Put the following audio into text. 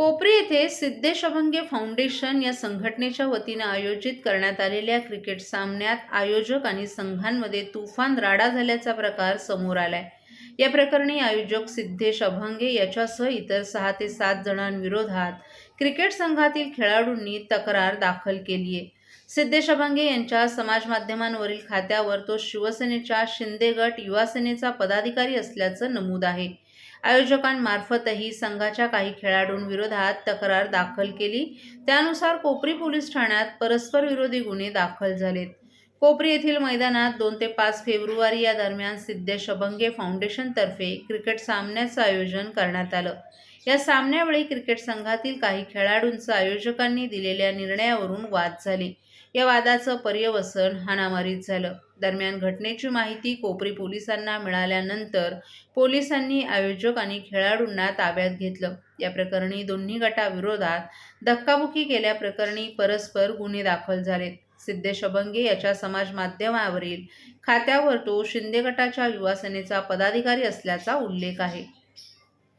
कोपरी येथे सिद्धेश अभंगे फाउंडेशन या संघटनेच्या वतीनं आयोजित करण्यात आलेल्या क्रिकेट सामन्यात आयोजक आणि संघांमध्ये तुफान राडा झाल्याचा प्रकार समोर आलाय. या प्रकरणी आयोजक सिद्धेश अभंगे याच्यासह इतर सहा ते सात जणांविरोधात क्रिकेट संघातील खेळाडूंनी तक्रार दाखल केली आहे. सिद्धेश अभंगे यांच्या समाज माध्यमांवरील खात्यावर तो शिवसेनेच्या शिंदे गट पदाधिकारी असल्याचं नमूद आहे. आयोजकांमार्फतही संघाच्या काही खेळाडूंविरोधात तक्रार दाखल केली. त्यानुसार कोपरी पोलीस ठाण्यात परस्पर विरोधी गुन्हे दाखल झालेत. कोपरी येथील मैदानात दोन ते पाच फेब्रुवारी या दरम्यान सिद्धेश अभंगे फाउंडेशनतर्फे क्रिकेट सामन्याचं आयोजन करण्यात आलं. या सामन्यावेळी क्रिकेट संघातील काही खेळाडूंचं आयोजकांनी दिलेल्या निर्णयावरून वाद झाले. या वादाचं पर्यवसन हाणामारीत झालं. दरम्यान घटनेची माहिती कोपरी पोलिसांना मिळाल्यानंतर पोलिसांनी आयोजक आणि खेळाडूंना ताब्यात घेतलं. या प्रकरणी दोन्ही गटाविरोधात धक्काबुक्की केल्याप्रकरणी परस्पर गुन्हे दाखल झालेत. सिद्धेश अभंगे याच्या समाज माध्यमावरील खात्यावर तो शिंदे गटाच्या युवासेनेचा पदाधिकारी असल्याचा उल्लेख आहे.